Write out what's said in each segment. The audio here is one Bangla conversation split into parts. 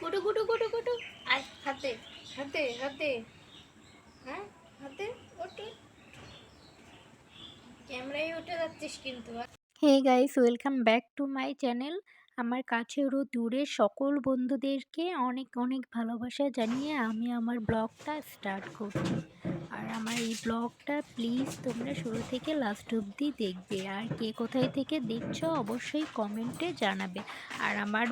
কুটু কুটু কুটু কুটু আয় হাতে হাতে হাতে। হ্যাঁ হাতে ওঠে। ক্যামেরায় উঠে যাচ্ছিস কিন্তু hey guys, welcome back to my channel. আমার কাছের ও দূরের সকল বন্ধুদেরকে অনেক অনেক ভালোবাসা জানিয়ে আমি আমার ব্লগটা স্টার্ট করছি। আর আমার এই ব্লগটা প্লিজ তোমরা শুরু থেকে লাস্ট অবধি দেখবে। আর কে কোথায় থেকে দেখছ অবশ্যই কমেন্টে জানাবে। আর আমার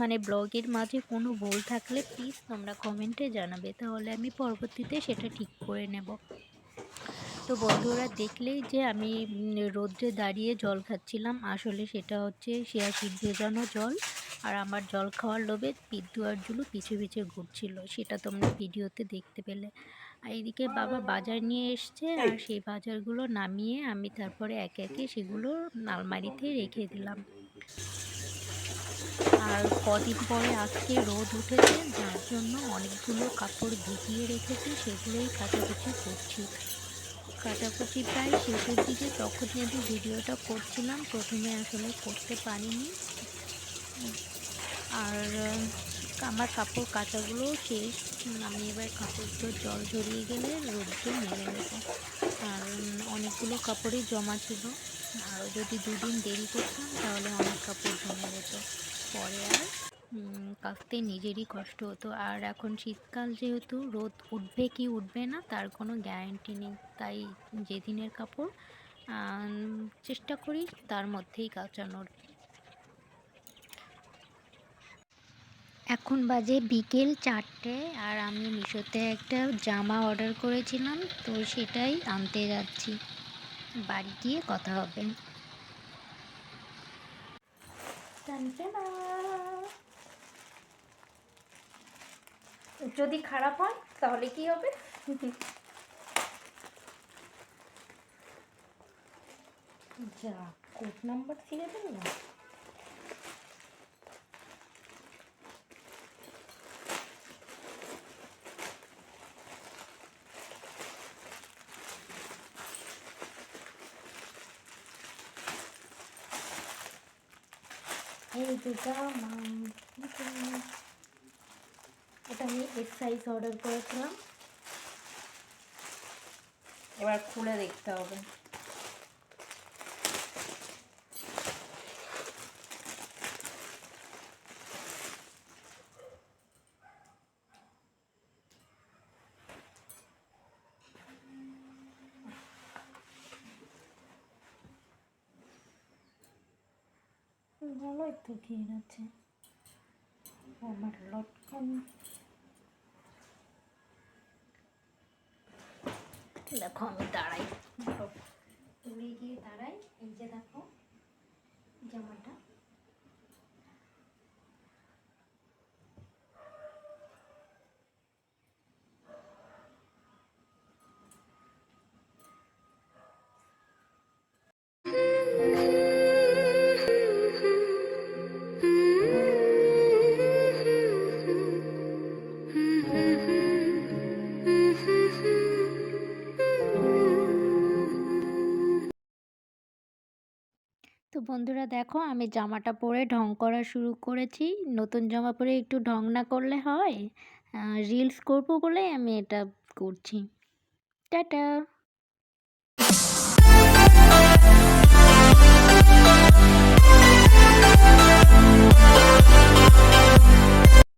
মানে ব্লগের মাঝে কোনো ভুল থাকলে প্লিজ তোমরা কমেন্টে জানাবে। তাহলে আমি পরবর্তীতে সেটা ঠিক করে নেব। তো বন্ধুরা দেখলেই যে আমি রোদ্রে দাঁড়িয়ে জল খাচ্ছিলাম। আসলে সেটা হচ্ছে শিয়া শীত ভেজানো জল আর আমার জল খাওয়ার লোভে পিদ্দু আর জুলু পিছু পিছু ঘুরছিল। সেটা তোমরা ভিডিওতে দেখতে পেলে। আর এদিকে বাবা বাজার নিয়ে এসছে আর সেই বাজারগুলো নামিয়ে আমি তারপরে একে একে সেগুলো আলমারিতে রেখে দিলাম। আর কদিন পরে আজকে রোদ উঠেছে, যার জন্য অনেকগুলো কাপড় ভিজিয়ে রেখেছি, সেগুলোই কাছাকাছি করছি। কাটাকুটি প্রায় শেষের দিকে তখন আমি ভিডিওটা করছিলাম। প্রথমে আসলে করতে পারিনি। আর আমার কাপড় কাচাগুলো শেষ। আমি এবার কাপড়গুলো জল ঝরিয়ে গেলে রোদ্রে মেলে দেবো আর অনেকগুলো কাপড়ই জমা ছিল। আরও যদি দুদিন দেরি করতাম তাহলে অনেক কাপড় জমে যেত। পরে আর কাচতে নিজেরই কষ্ট হতো। আর এখন শীতকাল যেহেতু, রোদ উঠবে কি উঠবে না, তার কোনো গ্যারান্টি নেই। তাই যেদিনের কাপড় চেষ্টা করি তার মধ্যেই কাচানোর। এখন বাজে বিকেল চারটে আর আমি মিশোতে একটা জামা অর্ডার করেছিলাম, তো সেটাই আনতে যাচ্ছি। বাড়ি গিয়ে কথা হবে। যদি খারাপ হয়, তাহলে কি হবে? যা কোড নাম্বার ছিঁড়ে দেবো না? এই যে জামা এটা আমি এক্স সাইজ অর্ডার করেছিলাম। এবার খুলে দেখতে হবে। ভালোই তো ঘির আছে আমার লটকন। দেখো আমি দাঁড়াই। তুলে গিয়ে দাঁড়াই এই যে দেখো জামাটা। বন্ধুরা দেখো, আমি জামাটা পরে ঢং করা শুরু করেছি। নতুন জামা পরে একটু ঢং না করলে হয়। রিলস করব বলেই আমি এটা করছি। টাটা!